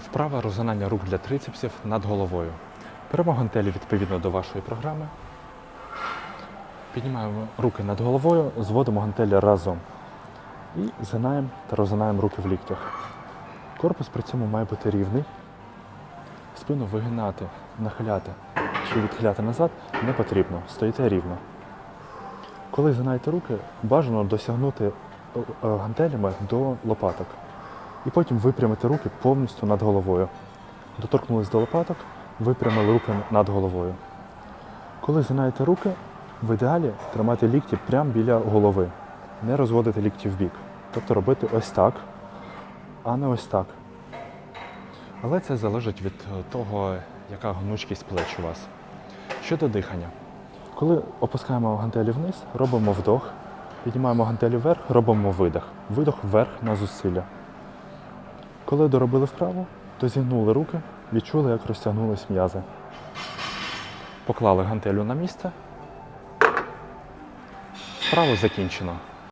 Вправа розгинання рук для трицепсів над головою. Беремо гантелі відповідно до вашої програми. Піднімаємо руки над головою, зводимо гантелі разом. І згинаємо та розгинаємо руки в ліктях. Корпус при цьому має бути рівний. Спину вигинати, нахиляти чи відхиляти назад не потрібно. Стоїте рівно. Коли згинаєте руки, бажано досягнути е, е, гантелями до лопаток. І потім випрямити руки повністю над головою. Доторкнулись до лопаток, випрямили руки над головою. Коли згинаєте руки, в ідеалі тримати лікті прямо біля голови, не розводити лікті в бік. Тобто робити ось так, а не ось так. Але це залежить від е, того, яка гнучкість плеч у вас. Щодо дихання. Коли опускаємо гантелі вниз, робимо вдох, піднімаємо гантелі вверх, робимо видих. Видох вверх на зусилля. Коли доробили вправу, то зігнули руки, відчули, як розтягнулись м'язи. Поклали гантелю на місце. Вправо закінчено.